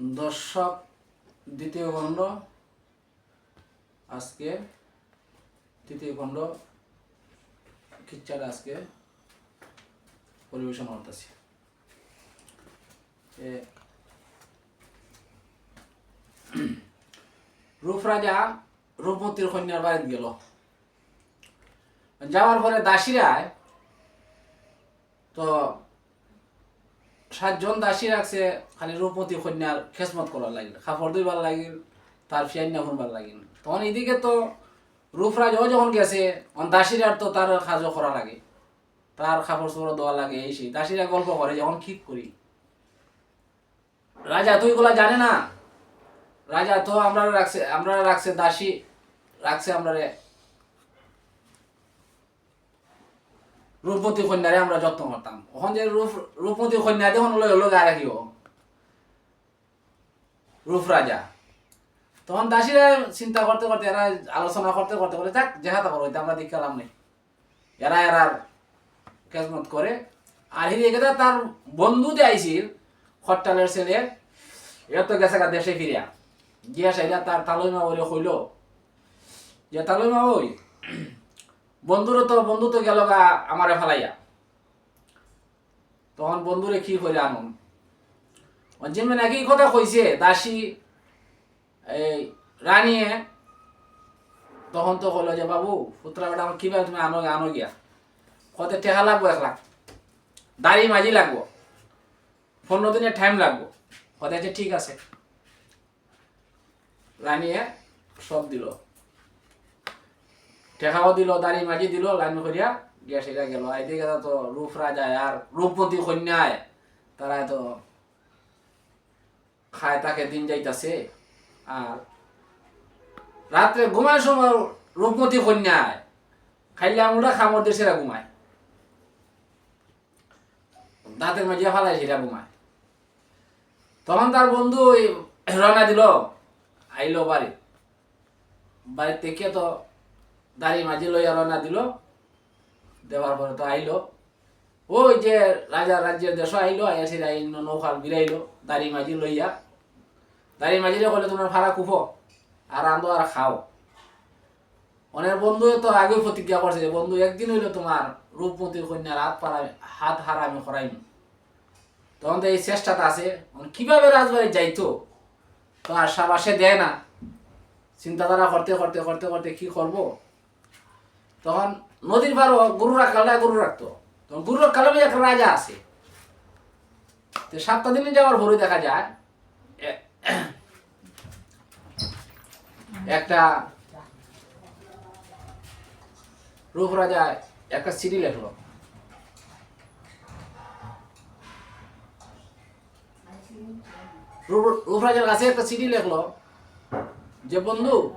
দর্শক দ্বিতীয় খণ্ড। আজকে তৃতীয় খণ্ড। কিচ্ছাটা আজকে পরিবেশন করতেছি। এ, রূপরাজা রূপমতির কন্যার বাড়িতে গেল। যাওয়ার পরে দাসীরায় তো সাতজন দাসী রাখছে, খালি রূপমতি কন্যার খেসমত করার লাগিল। খাফর দইবার লাগিল, তার ফিয়ান্না ভরবার লাগিল। তখন এদিকে তো রূপরাজ ও যখন গেছে অন দাসীরার তো তার কাজও করা লাগে। তার খাফর চোপড় দেওয়া লাগে, এই সেই। দাসীরা গল্প করে, যখন ঠিক করি। রাজা, তুই গুলা জানে না? রাজা তো আমরা রাখছে আমরা রাখছে দাসী, রাখছে আমরা রূপমতি কন্যারে আমরা যত্ন করতাম। ওখান যে রূপ রূপমতি কন্যা দেখুন লই হলো গা রাখিও রূপ রাজা। তখন দাসীরা চিন্তা করতে করতে, এরা আলোচনা করতে করতে করতে যাক, যেহাতা করো আমরা দেখালাম নেই। এরা এরার কেসমত করে। আর হিরে গেছে তার বন্ধু যে আইছিল খট্টালের ছেলে। এর তো গেছে দেশে ফিরিয়া। গিয়া সেটা তার ওরে হইল যে তালইমা ওই বন্ধুরও তো বন্ধু তো গেল গা আমারে ফেলাইয়া। তখন বন্ধুরে কি করে আনুন? জিমে নাকি এই কথা কইছে, দাসী, এই রানিয়ে, তখন তো কইলো যে, বাবু পুত্রা বেটা, আমার কীভাবে তুমি আনো আনো গিয়া? কত টেহা লাগবো এক লাখ। দাড়ি মাঝি লাগবো। পনেরো দিনের টাইম লাগবো। কথা যে ঠিক আছে। রানিয়ে সব দিল। টেকাও দিল, দাড়ি মাঝি দিল, লাইন করিয়া গিয়া সেটা গেল এদিকে তো রূপ রাজায় আর রূপমতি কন্যায় তারা তো খায় তাকে, দিন যাইতাছে। আর রাত্রে ঘুমায় সময় রূপমতি কন্যায় খাইলে আমরা খামর দিয়ে সেরা ঘুমায়। দাঁতের মাঝে ফালাই সেটা ঘুমায়। তখন তার বন্ধু রওনা দিল, আইলো বাড়ি। বাড়ি থেকে তো দাড়ি মাঝি লইয়া রওনা দিল। দেওয়ার পরে তো আইলো। ওই যে রাজা রাজ্যের দেশ আইলো আইসি নৌকাল বিরাইলো দাড়ি মাঝি লইয়া। দাড়ি মাঝিরে বলে তোমার ভাড়া কুফো আর আন্দো আর খাও। অনেক বন্ধু তো আগেই প্রতিজ্ঞা করছে যে, বন্ধু, একদিন হইল তোমার রূপমতির কন্যার হাত পাড়া, হাত হারা আমি করাইম। তখন তো এই চেষ্টাটা আছে। কীভাবে রাজবাড়ি যাইতো? তো আর সাবাসে দেয় না। চিন্তাধারা করতে করতে করতে করতে কি করব? তখন নদীর পার গরু রাখালটা গরু রাখতো। তখন গরু রাখালে এক রাজা আছে। তো সাতটা দিনে যাওয়ার ভরে দেখা যায় একটা রূপ রাজা একটা চিঠি লেখলো। রূপ- রূপরাজার কাছে একটা চিঠি লেখলো যে, বন্ধু,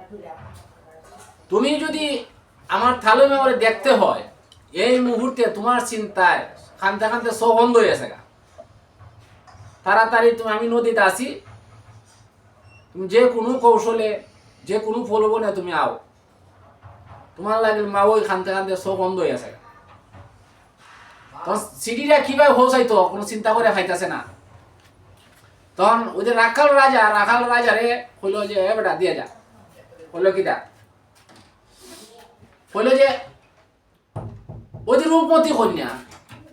তুমি যদি আমার থালো মেমরে দেখতে হয়। এই মুহূর্তে তোমার চিন্তায় খানতে খানতে সব বন্ধ হয়ে গেছে। তাড়াতাড়ি তুমি, আমি নদীতে আসি তুমি যে কোনো কৌশলে, যে কোনো প্রলোভনে তুমি আও। তোমার লাগে মা ওই খানতে খানতে সব বন্ধ হয়ে গেছে। তখন সিঁড়িটা কীভাবে পৌঁছাইতো, কোনো চিন্তা করে খাইতেছে না। তখন ওই যে রাখাল রাজা, রাখাল রাজারে হইল যে বেটা, দিয়ে যা। হইল কিটা হইল যে ওই যে রূপমতি কন্যা,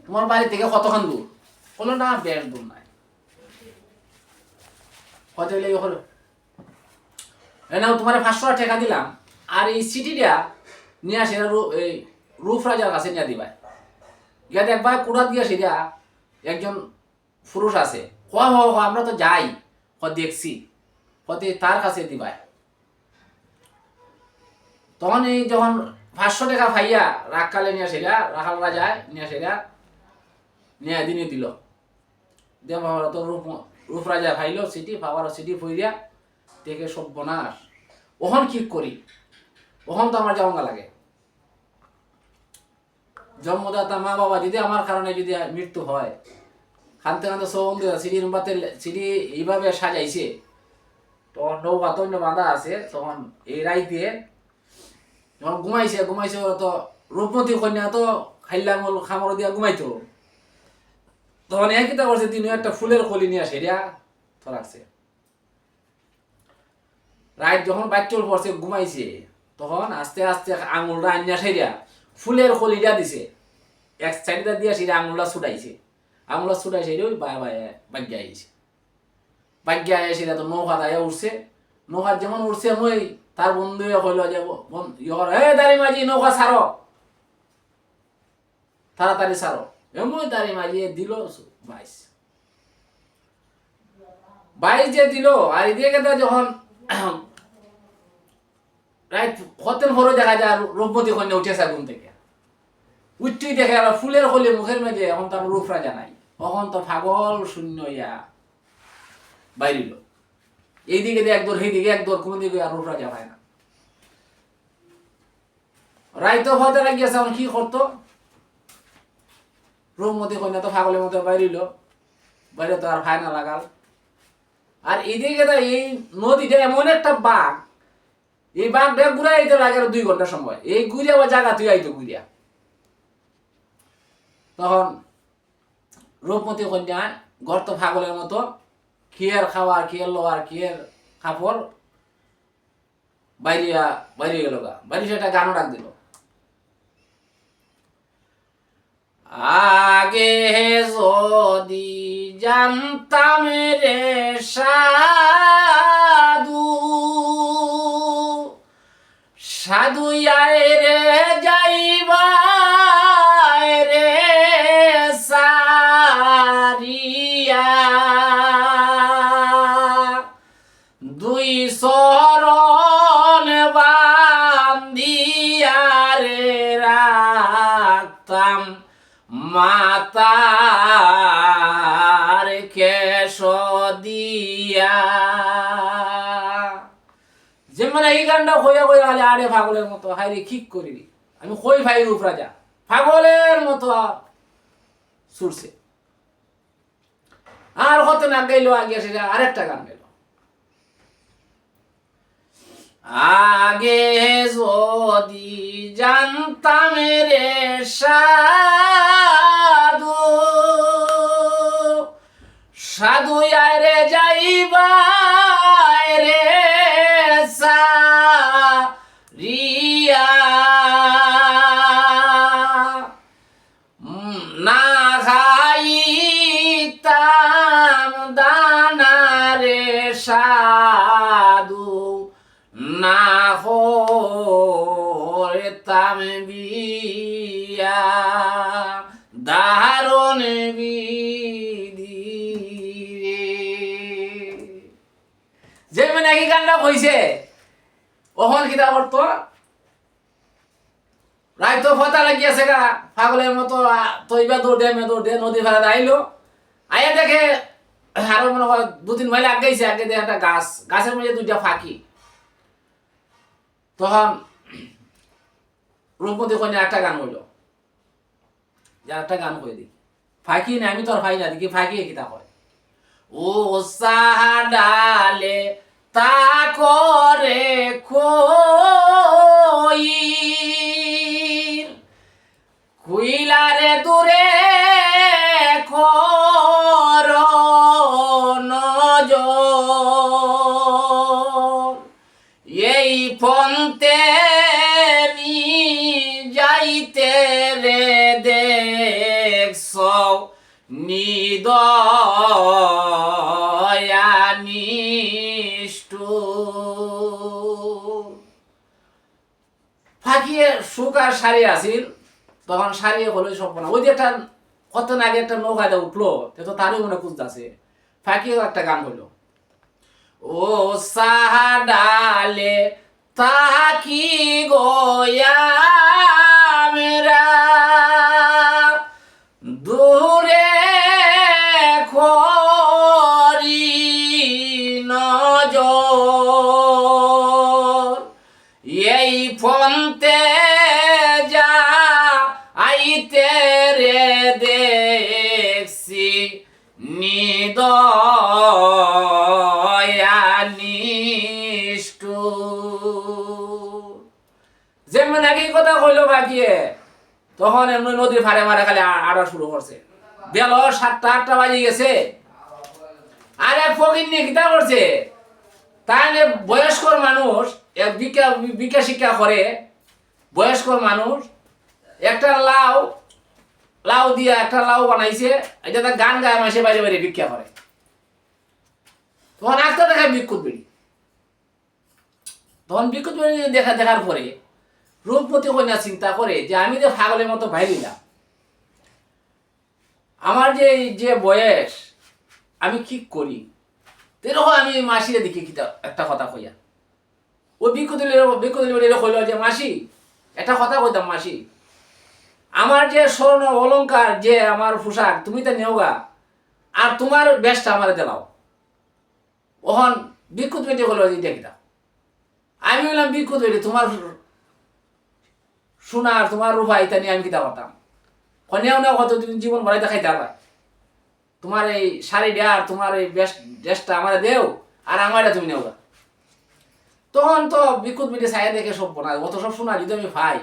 তোমার বাড়ি থেকে কতক্ষণ দূর? হলো না, বেশ দূর নাই। কত হইলে হলো। এ তোমার পাঁচশো টাকা দিলাম। আর এই সিটিটা নিয়ে আসে এই রূপ রাজার কাছে নিয়ে দিবাই গিয়া দেখবা, কুড়াত গিয়া সেটা একজন পুরুষ আছে। হ হওয়া হ, আমরা তো যাই। হ, দেখছি। হতে তার কাছে দিবাই তখন এই যখন পাঁচশো টাকা ফাইয়া রাগকালে নিয়ে সেটা রাখাল রাজায় নিয়ে সেটা নিয়ে দিনে দিল। দিয়ে বাবার তো রূপ রূপ রাজা ফাইল সিটি বাবার সিটি ফইরিয়া, দেখে সব বনাস। ওহন কি করি? ওহন তো আমার যাওয়া লাগে। জন্মদাতা মা বাবা যদি আমার কারণে যদি মৃত্যু হয়, খানতে খানতে সৌন্দ সিঁড়ি রুম্বাতে সিঁড়ি এইভাবে সাজাইছে। তখন নৌকা তো বাঁধা আছে, তখন এই রাইতে ঘুমাইছে ঘুমাইছে তো রূপমতি কন্যা তো খাইলামল খামর দিয়া ঘুমাইতো। তখন এক কিতা করছে তিনি একটা ফুলের কলি নিয়ে সেরিয়া তো রাখছে রাত যখন বাচ্চল পড়ছে ঘুমাইছে, তখন আস্তে আস্তে আঙুলটা আনিয়া সাইরা ফুলের কলিটা দিছে। এক সাইডটা দিয়া সেটা আঙুলটা ছুটাইছে। আঙুলটা ছুটাই সেটা ওই বায় বায় বাগ্যা আইছে। বাগ্যা আয় সেটা তো নৌকা দায় উঠছে। নৌকা যেমন উঠছে মই তার বন্ধু কইল যে করো, এ দাঁড়ি মাঝি নৌকা ছাড়ো। তাড়াতাড়ি ছাড়ো। এমন দাঁড়ি মাঝিয়ে দিল বাইশ। বাইশ যে দিল আর এদিকে যখন রাইট হতেন হরো দেখা যায় রূপমতি কন্যা উঠেছে ঘুম থেকে। উঠতেই দেখে আর ফুলের কলি মুখের মেঝে এখন তার রূপ রাজা নাই। তখন তো পাগল শূন্য ইয়া। বাইরিল। এইদিকে দিয়ে একদর, সেইদিকে একদর, কোনো দিকে আর রূপ রাজা হয় না। রাইতো হতে লাগিয়েছে এখন কি করতো? রূপমতি কন্যা তো পাগলের মতো বাইরিল, বাইরে তো আর ফায় না লাগাল। আর এদিকে এই নদীটা এমন একটা বাঘ, এই বাঘটা ঘুরে আইতে লাগে দুই ঘণ্টা সময়। এই ঘুরে আবার জায়গা তুই আইতো ঘুরিয়া। তখন রূপমতি কন্যা গর্ত ফাগলের মতো কিয়ের খাওয়ার কিয়ের লোয়ার কিয়ের কাপড়? বাইরিয়া বাইরে গেল গা। বাইরে সেটা গানও ডাক দিল। আগে যদি জানতাম রে সাধু সাধু আয় রে মাতার কেশ দিয়া। যে মানে এই গানটা কইয়া কইয়া খালি আরে পাগলের মতো হাইরে ঠিক করি আমি কই ভাই রূপ রাজা পাগলের মতো সুরছে আর কত না গাইলো আগে সেটা আরেকটা গান গাইলো। আগে যদি জানতাম রে সাধু সাধু আয় রে যাইবা রে। হতাম বিয়া, দারুণ যে মানে কি গানটা কইছে ওহন কিতা করতো রায় তো ফতা গা, পাগলের মতো তৈবা দৌড় দে, মে দে নদী ফেলা আইলো আইয়া দেখে আরও মনে হয় দু তিন মাইল আগে আগে দেখে একটা গাছ, গাছের মধ্যে দুইটা ফাঁকি। তখন রূপমতি কন্যা একটা গান হইল যার একটা গান কই দি ফাঁকি না আমি তোর ফাঁকি না দেখি, ফাঁকি কিতা কয়? ও সাহা ডালে তা করে কই নিষ্ঠুর ফাঁকিয়ে সুখ আর শাড়ি আসিল তখন শাড়ি হলো সব না। ওই যে একটা, কত আগে একটা নৌকাটা উঠল তো তারই মনে খুঁজতেছে ফাঁকিও একটা গান হইল। ও সাহা ডালে তখন এমনি নদীর ফাড়ে মারে খালি আড়া শুরু করছে। বেল সাতটা, আটটা বাজে গেছে। আর এক ফকির নিয়ে কিতা করছে। তাই নিয়ে বয়স্কর মানুষ, এক ভিক্ষা ভিক্ষা শিক্ষা করে, বয়স্কর মানুষ, একটা লাউ লাউ দিয়া একটা লাউ বানাইছে, এটা তার গান গায় মাসে বাইরে বাইরে ভিক্ষা করে। তখন দেখায় বিক্ষুত বেড়ি। তখন বিক্ষুত বেড়ি দেখা দেখার পরে রূপমতি কন্যা চিন্তা করে যে আমি যে পাগলের মতো বাইরিলাম আমার যে যে বয়স, আমি কি করি? তেরকম আমি মাসিরে দেখি কিতা একটা কথা কইয়া। ও বিক্ষু দিলে বিক্ষু দিলে এরকম কইল যে, মাসি, একটা কথা কইতাম মাসি, আমার যে স্বর্ণ অলঙ্কার যে আমার পোশাক, তুমি তো নেওগা আর তোমার বেশটা আমার দিলাও ওহন বিক্ষুত বেটে কইল যে এটা। আমি বললাম বিক্ষুত বেটে তোমার সোনার তোমার রূপা ইতা নিয়ে আমি কিতা করতাম। কন্যাও না কত তুমি জীবন ভরাই দেখাইতে পারবা তোমার এই শাড়িটা আর তোমার এই ড্রেসটা আমার দেও, আর আমারটা তুমি নেওগা তখন তো বিকুত মিটে সাইয়া দেখে সব না অত সব শোনা যদি আমি ভাই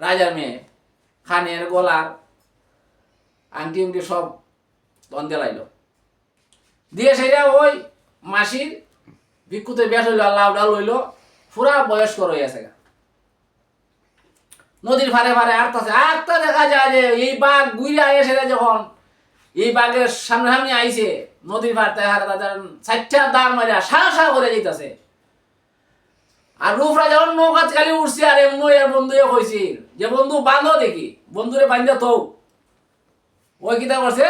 রাজার মেয়ে, খানের, গলার, আংটি উংটি সব তখন দেলাইল দিয়ে সেটা ওই মাসির বিক্ষুতে বেশ হইল আল্লাহ উডাল লইল পুরা বয়স্ক রয়ে গা। নদীর ফারে ফারে আটতাছে আটটা দেখা যায় যে এই বাঘ গুইরা এসে যখন। এই বাঘের সামনে সামনে আইছে, নদীর ফারতে হারে তাদের চারটা দাঁড় মারিয়া সা সা করে যাইতাছে। আর রূপরা যখন নৌকাত খালি উঠছে আর এমন এর বন্ধু কইছি, যে বন্ধু, বাঁধো দেখি, বন্ধুরে বান্ধা তো ওই কিতা করছে?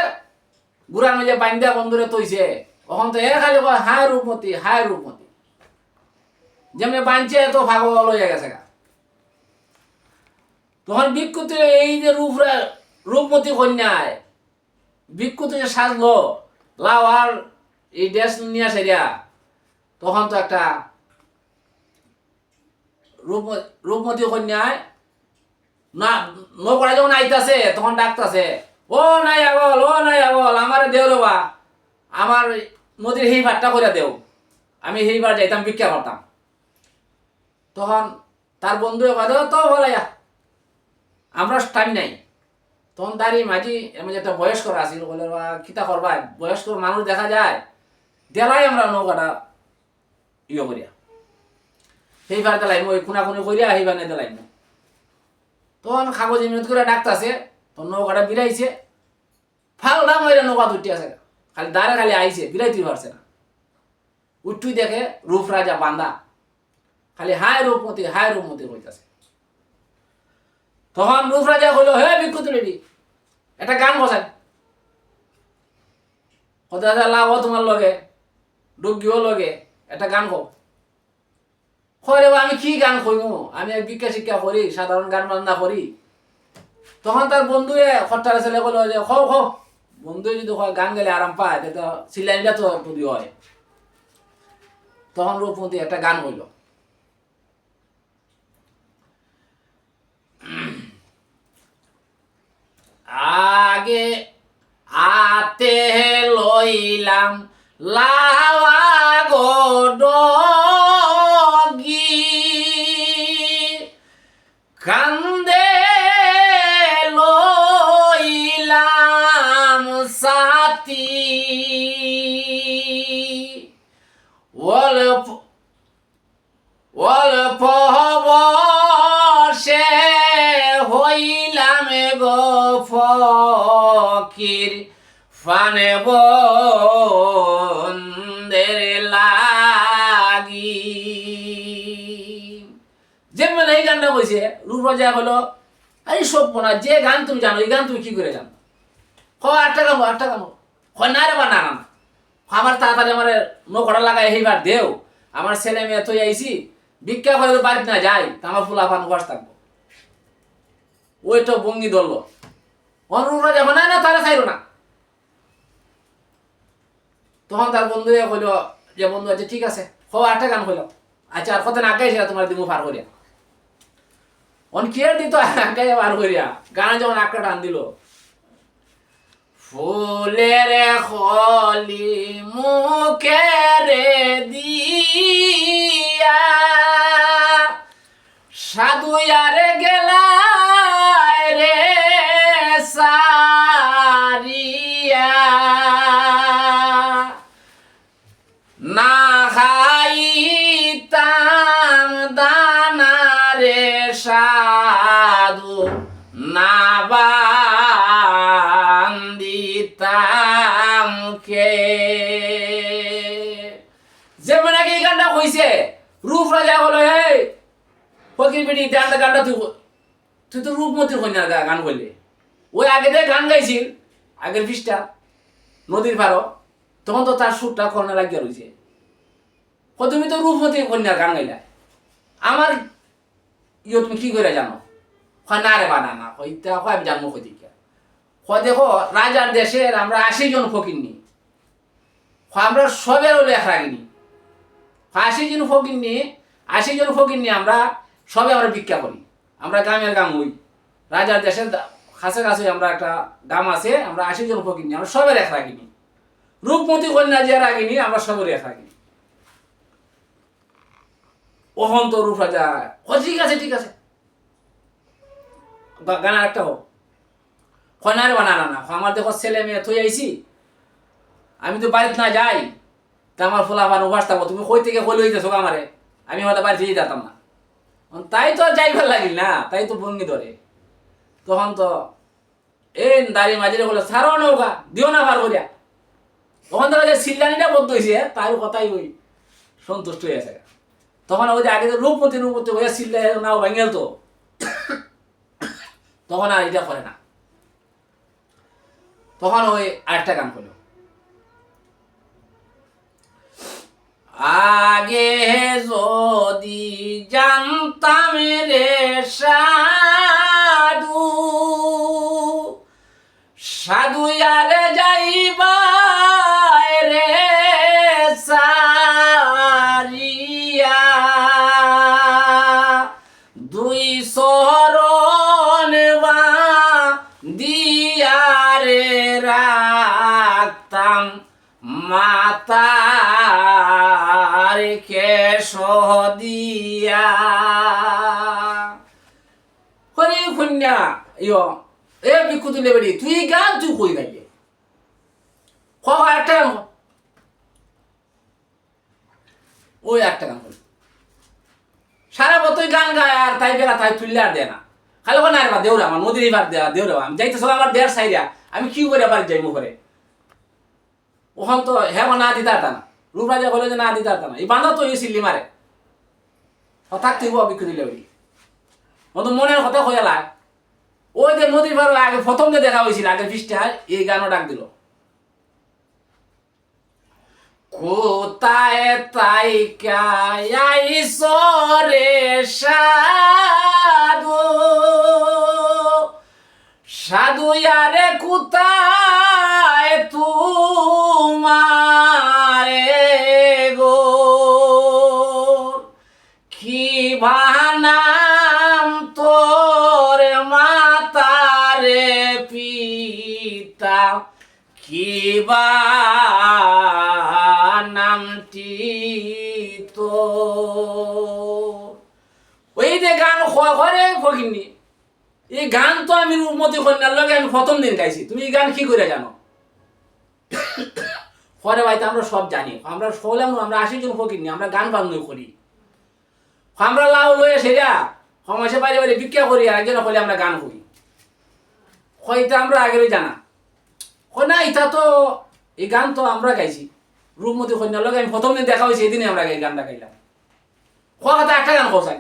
গুড়ার মাঝে বান্ধা বন্ধুরে তৈছে তখন তো এ খালি হায় রূপমতি হায় রূপমতি। যেমনি বাঁধছে তো ভাগল হয়ে গেছে গা। তখন ভিক্ষুতে এই যে রূপরা রূপমতি কন্যায়, ভিক্ষুতে যে সাজলো, লাও আর এই ড্রেস নিয়ে সেরিয়া তখন তো একটা রূপ- রূপমতি কন্যায় না নৌকড়া যখন আইতাছে, তখন ডাকতাছে, ও নাই আগল, ও নাই আগল, আমার দেও রে বা, আমার নদীর সেই ভাতটা করে দেও। আমি সেইবার যাইতাম, ভিক্ষা করতাম। তখন তার বন্ধু কয় তো বলাইয়া। আমরা টাইম নাই। তখন দাঁড়ি মাঝি এমন একটা বয়স্ক আসিল বলে কিতা করবা? বয়স্ক মানুষ দেখা যায়। দেলাই আমরা নৌকাটা ইয়ে করিয়া। সেইবার দেলাই ওই খুনাখুনি করিয়া সেইবার নে দেলাই তখন কাগজ মিনিট করে ডাকতাছে তখন নৌকাটা বিরাইছে ফালটা মরে নৌকা দুটি আছে। খালি দাঁড়ে খালি আইছে বিরাইতে পারছে না। উঠুই দেখে রূপ রাজা বান্দা। খালি হায় রূপমতি হায় রূপমতি কইতাছে। তখন রূপ রাজা কইল, হে বিক্ষুত রেডি একটা গান বসাই কথা লাভ তোমার লগে ডুগিও লগে, একটা গান কো করে আমি কি গান কইমু? আমি ভিক্ষা শিক্ষা করি, সাধারণ গান বাজনা করি। তখন তার বন্ধুয়ে, খট্টার ছেলে কইল যে খো খো বন্ধু যদি গান গেলে আরাম পায় তো সিলাইনটা তো হয়। তখন রূপমতি একটা গান কইল। আগে আতে লইলাম লাওয়া গো কান্দে ফানে বন্দের লাগি। যেমন এই গানটা কইছে রূপরাজা হলো, আরে সব না যে গান তুমি জানো, এই গান তুমি কি করে জানো? ক আটটা গামো আটটা গামো হয় না রে বা না না। আমার তাড়াতাড়ি আমার নৌকটা লাগাই এইবার দেও। আমার ছেলে মেয়ে তো আইছি, ভিক্ষা করে বাড়িতে না যাই আমার ফুলা ফান বস থাকব। ওই তো বঙ্গি ধরলো। অনুরা যাব না না, তারা চাইল না। তখন তার বন্ধু কইল যে, বন্ধু আছে ঠিক আছে হো আটটা গান কইল আচ্ছা আর কত আগে সেটা তোমার দিমু পার করিয়া অন কি দিত আগে পার করিয়া গান যখন আটটা টান দিল ফুলের খলি মুখের দিয়া, সাধু আর গেলায় না বান্দিতাম কে যে মানে কি গানটা কইছে রূপ রাজা বলে হে ফকির বেটি গানটা গানটা, তুই তুই তো রূপমতির কন্যার গা- গান করলে ওই আগে দিয়ে গান গাইছিল, আগের পৃষ্ঠা, নদীর পারো, তখন তো তার সুরটা কর্ণা লাগিয়ে রয়েছে তুমি তো রূপমতি কন্যার গান গাইলা। আমার ইয়ে তুমি কি করে জানো? না রে বানা না হয় আমি জানব দিকে? হয় দেখো, রাজার দেশের আমরা আশি জন ফকির নি। আমরা সবের লেখ রাখিনি আশি জন ফকির নিয়ে আশি জন ফকির নিয়ে আমরা সবে আমরা ভিক্ষা করি। আমরা গ্রামের গাম হই। রাজার দেশের কাছে কাছে আমরা একটা গাম আছে, আমরা আশি জন ফকির নিয়ে আমরা সবের এক রাখিনি রূপমতি কন্যা যে রাখিনি আমরা সবের এক রাখিনি ওহন তো রূপ রাজা। ও ঠিক আছে ঠিক আছে। গানা একটা হোক। কনার বানানা না আমার দেখো ছেলে মেয়ে থই আইছি। আমি তো বাড়িতে না যাই, তা আমার ফোলা বান উপাস থাকব। তুমি কই থেকে কই গো আমারে? আমি হয়তো বাড়িতে যেতাম না। তাই তো যাই ভালো লাগিল না, তাই তো ভঙ্গি ধরে। তখন তো এ দাড়ি মাঝিরে বলে, ছাড়ো নৌকা, দিও না পার করিয়া। তখন তো ওই যে বদ্ধ হয়েছে তার কথাই ওই সন্তুষ্ট হয়ে আছে। তখন ওই যে আগে রূপমতি রূপমতি হয়ে সিল্লা নাও ভাঙেল তো। তখন আর এটা করে না। তখন ওই আরেকটা গান করল। আগে যদি জানতাম রে সাধু সাধু আরে যাইবা মাতার কেশ দিয়া। হরে কন্যা ইয়, এ বিকু তুলে বেড়ি, তুই গান তুই কই গাইলে ক একটা গান ওই একটা গান সারা বতই গান গায়, আর তাই বেলা তাই তুললে আর দেয় না। খালি কোন আর বা দেউরা আমার নদীর এবার দেওয়া দেউরা আমি যাইতে সব আমার দেড় সাইরা আমি কি করে পারি যাইবো করে ওখান তো হ্যাঁ না দিতে পারতাম না। রূপরাজা বলে যে না দিতে পারতাম না। এই বাঁধা তো এই সিল্লি মারে। হঠাৎ তুই বিক্রি দিলে ওই। মতো মনের কথা হয়ে লাগ। ওই যে নদীর পার আগে প্রথম যে দেখা হয়েছিল আগের পৃষ্ঠায় এই গানও ডাক দিল। কোথায় তাই কাইসরে সাধু? সাধু আরে কোথায় তোমারে গো। কি বানাম তোর মাতারে পিতা? কি নামটি তো ওই যে গান খোয়া ঘরে ফকিনি এই গান তো আমি রূপমতি কন্যার লগে আমি প্রথম দিন গাইছি। তুমি এই গান কি করে জানো? পরে ভাই আমরা সব জানি। আমরা শোলাম আমরা আশি জন ফকিনি আমরা গান বাজনা করি। আমরা লাউ লয়ে সেরা, সমাজে বাইরে বাইরে ভিক্ষা করি আর একজন হলে আমরা গান করি। হয়তো আমরা আগেরই জানা। ও না, এটা তো, এই গান তো আমরা গাইছি। রূপমতি কন্যার লগে আমি প্রথম দিন দেখা হয়েছে সেদিনই আমরা এই গানটা গাইলাম। কোয়া কথা একটা গান কোসাই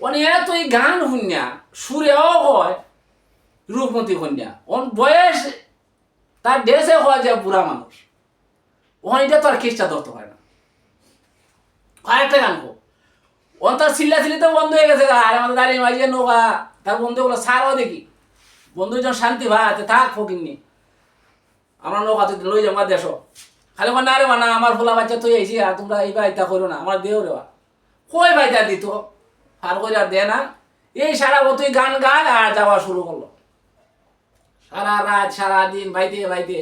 অনে এত এই গান শুনিয়া, সুরেও হয় রূপমতি কন্যা, অন বয়স, তার দেশে হয় যে বুড়া মানুষ। ওখানে এটা তো আর কেসটা ধরতে হয় না। আরেকটা গান কো। ও তার চিল্লা তো বন্ধ হয়ে গেছে আর আমাদের দাঁড়িয়ে মাঝিয়ে নৌকা, তার বন্ধুগুলো সারও দেখি। বন্ধু জন শান্তি ভাই থাক ফকিননি। আমরা নৌকা তুই লই যাব দেশ। খালি না রে না, আমার ফুলা বাচ্চা তুই আইসি আর তোমরা এই বাইতা করো না, আমার দেও রে বা কই বাইতা দিত? আর করে আর দে না। এই সারা তুই গান গান আর যাওয়া শুরু করল। সারা রাত, সারা দিন বাইতে বাইতে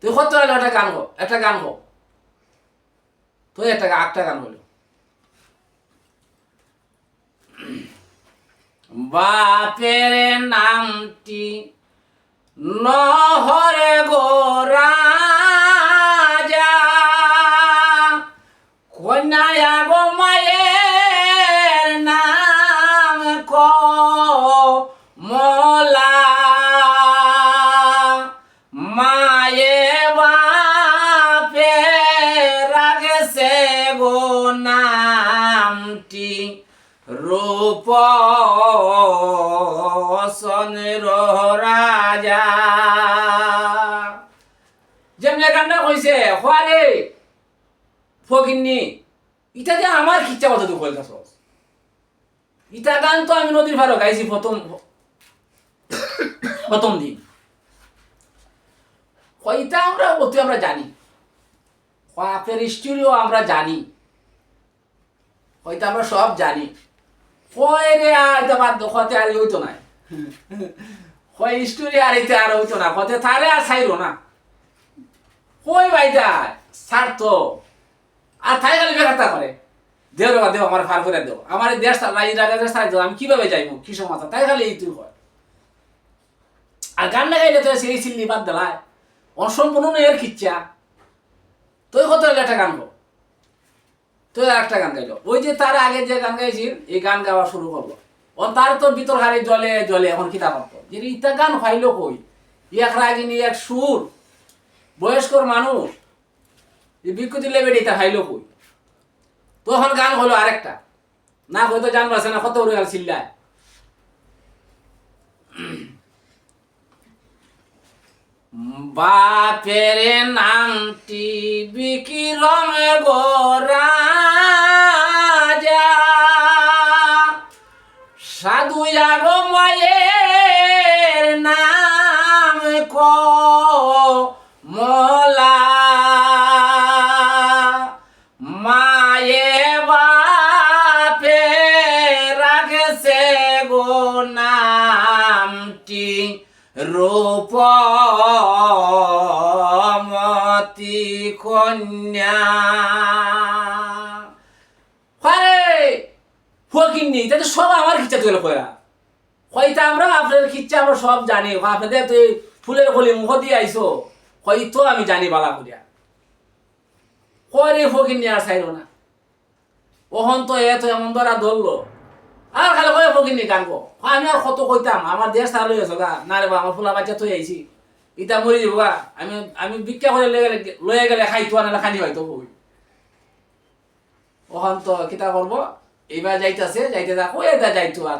তুই কত একটা গান গো, একটা গান গো। তুই একটা একটা গান হলো বাপের নামটি নহরে গোরা রূপ সনের রাজা। যেমনি গানটা কইছে হরে ফকিন্নি আমার কথা কইতাছ ইটা গান তো আমি নদীর ভাড়া গাইছি প্রথম প্রথম দিন। কইটা আমরা অতি আমরা জানি। স্টোরিও আমরা জানি। হয়তো আমরা সব জানি। কয় রে আর তো বাদ হতে আর হইতো না কয় স্টোরি আর এতে আর হইতো না হতে তারে আর ছাইরো না কই ভাইটা ছাড় তো আর তাই খালি বেকারটা করে দেও রে দেও আমার ফার করে দেও আমার দেশ রাজি রাজা দেশ দেও আমি কীভাবে যাইবো কিসব মাথা তাই খালি এই তুই হয় আর গান না গাইলে তো সেই সিল্লি বাদ দিলায় অসম্পূর্ণ এর খিচ্ছা তুই কত একটা গান গো আর একটা গান গাইলো। ওই যে তার আগে যে গান গাইছিল, এই গান গাওয়া শুরু করব ও তার তো ভিতর হারে জলে জলে এখন কিতাব করতো যে ইটা গান ফাইলো কই? এক রাগিনী, এক সুর। বয়স্কর মানুষ। এই বিকুতি লেবে এটা হাইলো কই? তখন গান হলো আরেকটা। না হয়তো তো জানবাসে না কত উড়ে গান চিল্লায়। বাপের নামটি বিকিরম গোরাজা সাধু আগো মায়ের নাম ক মলা। মায়ে বাপে রাখছে গো নামটি রূপমতি কন্যা। আরে ফকিননি এটা তো সব আমার খিচা তুলে কয়া হয়তো আমরা আপনার খিচ্ছা আমরা সব জানি। আপনাদের তুই ফুলের কলি মুখ দিয়ে আইসো হয়তো আমি জানি বালা করিয়া করে ফকিননি আর চাইল না। ওহন তো এত এমন ধরা ধরলো। আর খালি কয়ে ফকিনি গান গো। আমি আর কত কইতাম, আমার দেশ তার লই আছো গা। না রে বা আমার ফুলা বাচ্চা তুই আইছি। ইটা মরি দিব আমি আমি ভিক্ষা করে লয়ে গেলে লয়ে গেলে খাইতো না খানি হয়তো বই ওখান তো কিতা করব? এইবার যাইতাছে, যাইতে যা এটা যাইতো আর।